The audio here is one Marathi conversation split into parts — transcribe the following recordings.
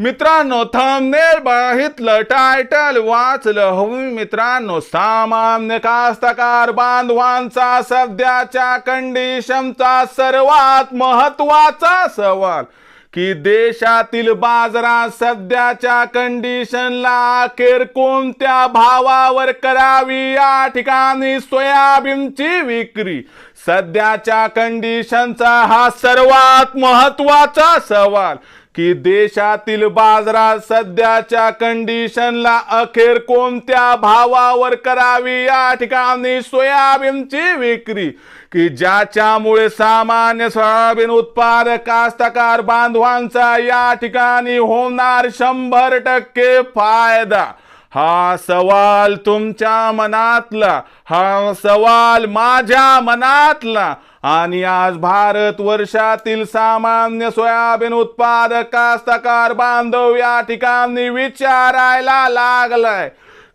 मित्रांनो थंबनेल बघितलं टायटल वाचलं. हवी मित्रांनो सामान्य कास्तकार बांधवांचा सध्याच्या कंडिशनचा सर्वात महत्त्वाचा सवाल की देशातील बाजारात सध्याच्या कंडिशनला अखेर कोणत्या भावावर करावी या ठिकाणी सोयाबीनची विक्री? सध्याच्या कंडिशनचा हा सर्वात महत्त्वाचा सवाल की देशातील बाजारात सध्याच्या कंडिशनला अखेर कोणत्या भावावर करावी? या ठिकाणी सोयाबीनची विक्री. की ज्याच्यामुळे सामान्य सोयाबीन उत्पादक कास्तकार बांधवांचा या ठिकाणी होणार शंभर टक्के फायदा. हा सवाल तुमच्या मनातला हा सवाल माझ्या मनातला. आणि आज भारत वर्षातील सामान्य सोयाबीन उत्पादक कास्तकार बांधव या ठिकाणी विचारायला लागलाय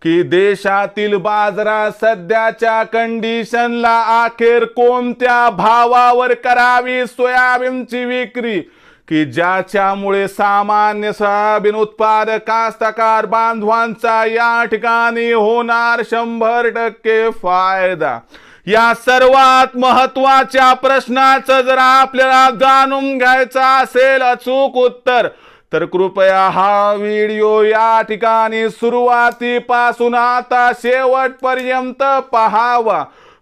की देशातील बाजारात सध्याच्या कंडिशनला अखेर कोणत्या भावावर करावी सोयाबीनची विक्री? की ज्याच्यामुळे सामान्य सोयाबीन उत्पादक कास्तकार बांधवांचा या ठिकाणी होणार शंभर टक्के फायदा. या सर्वात महत्त्वाच्या प्रश्नाचं जर आपल्याला जाणून घ्यायचं असेल अचूक उत्तर तर कृपया हा व्हिडिओ या ठिकाणी सुरुवातीपासून आता शेवटपर्यंत पहावा.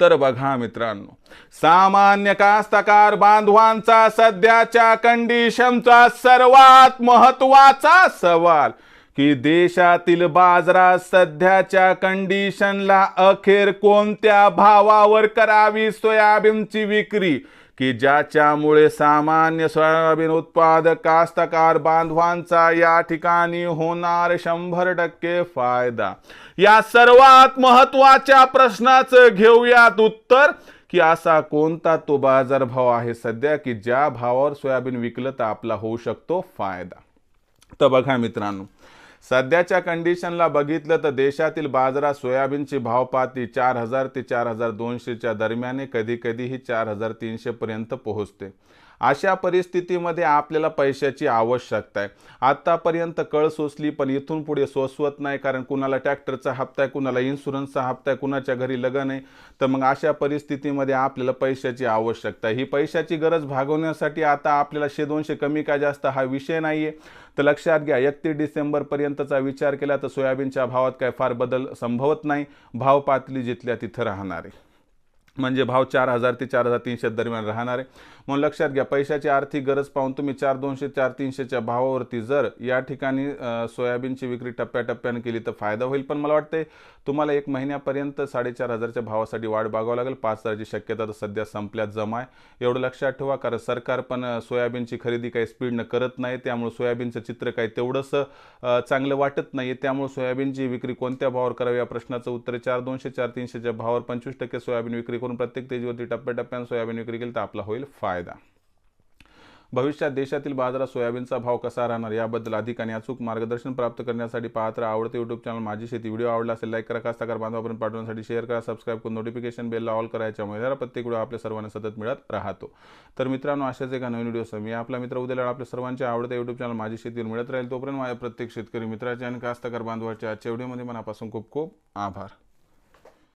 तर बघा मित्रांनो सामान्य कास्तकार बांधवांचा सध्याच्या कंडिशनचा सर्वात महत्त्वाचा सवाल की देशातील बाजारात सध्याच्या कंडिशनला अखेर कोणत्या भावावर करावी सोयाबीनची विक्री? की ज्याच्यामुळे सामान्य सोयाबीन उत्पादक कास्तकार बांधवांचा या ठिकाणी होणार शंभर टक्के फायदा. या सर्वात महत्त्वाच्या प्रश्नाचं घेऊयात उत्तर की असा कोणता तो बाजारभाव आहे सध्या की ज्या भावावर सोयाबीन विकलं तर आपला होऊ शकतो फायदा. तर बघा मित्रांनो सध्याच्या कंडिशनला बघितलं तर देशातील बाजारात सोयाबीनची भावपाती चार हजार ते चार हजार दोनशेच्या दरम्याने कधी चार हजार तीनशेपर्यंत पोहोचते. अशा परिस्थितीमध्ये आपल्याला पैशाची आवश्यकता आहे. आत्तापर्यंत कळ सोसली पण इथून पुढे सोसवत नाही कारण कुणाला ट्रॅक्टरचा हप्ता आहे कुणाला इन्शुरन्सचा हप्ता आहे कुणाच्या घरी लगन आहे. तर मग अशा परिस्थितीमध्ये आपल्याला पैशाची आवश्यकता आहे. ही पैशाची गरज भागवण्यासाठी आता आपल्याला शे दोनशे कमी का जास्त हा विषय नाही आहे तर लक्षात घ्या एकतीस डिसेंबरपर्यंतचा विचार केला तर सोयाबीनच्या भावात काय फार बदल संभवत नाही. भाव पातळी जिथल्या तिथं राहणार आहे. म्हणजे भाव चार हजार ते चार हजार तीनशे दरम्यान राहणार आहे. म्हणून लक्षात घ्या पैशाची आर्थिक गरज पाहून तुम्ही चार दोनशे चार तीनशेच्या भावावरती जर या ठिकाणी सोयाबीनची विक्री टप्प्याटप्प्याने केली तर फायदा होईल. पण मला वाटते तुम्हाला एक महिन्यापर्यंत साडेचार हजारच्या भावासाठी वाढ बघावं लागेल. पाच हजारची शक्यता तर सध्या संपल्यात जमा आहे. एवढं लक्षात ठेवा कारण सरकार पण सोयाबीनची खरेदी काही स्पीडनं करत नाही. त्यामुळे सोयाबीनचं चित्र काही तेवढंसं चांगलं वाटत नाही त्यामुळे सोयाबीनची विक्री कोणत्या भावावर करावी या प्रश्नाचं उत्तर चार दोनशे चार तीनशेच्या भावावर पंचवीस टक्के सोयाबीन विक्री करून प्रत्येक तेजीवरती टप्प्याटप्प्यानं सोयाबीन विक्री केली तर आपला होईल फायदा. भविष्यात देशातील बाजारात सोयाबीनचा भाव कसा राहणार याबद्दल अधिक आणि अचूक मार्गदर्शन प्राप्त करण्यासाठी पाहत राहा. आवडते यूट्यूब चॅनल माझी शेती. व्हिडिओ आवडला असेल लाईक करा. कास्ताकार बांधवापर्यंत पाठवण्यासाठी शेअर करा. सबस्क्राईब करून नोटिफिकेशन बेलला ऑल करायच्यामुळे जरा प्रत्येक व्हिडिओ आपल्या सर्वांना सतत मिळत राहतो. तर मित्रांनो अशाच एका नवीन व्हिडिओ मी आपला मित्र उद्याला आपल्या सर्वांच्या आवडत्या यूट्यूब चॅनल माझी शेतीवर मिळत राहील तोपर्यंत माझ्या प्रत्येक शेतकरी मित्राच्या आणि कास्ताकार बांधवाच्या आजच्या व्हिडिओमध्ये मनापासून खूप खूप आभार.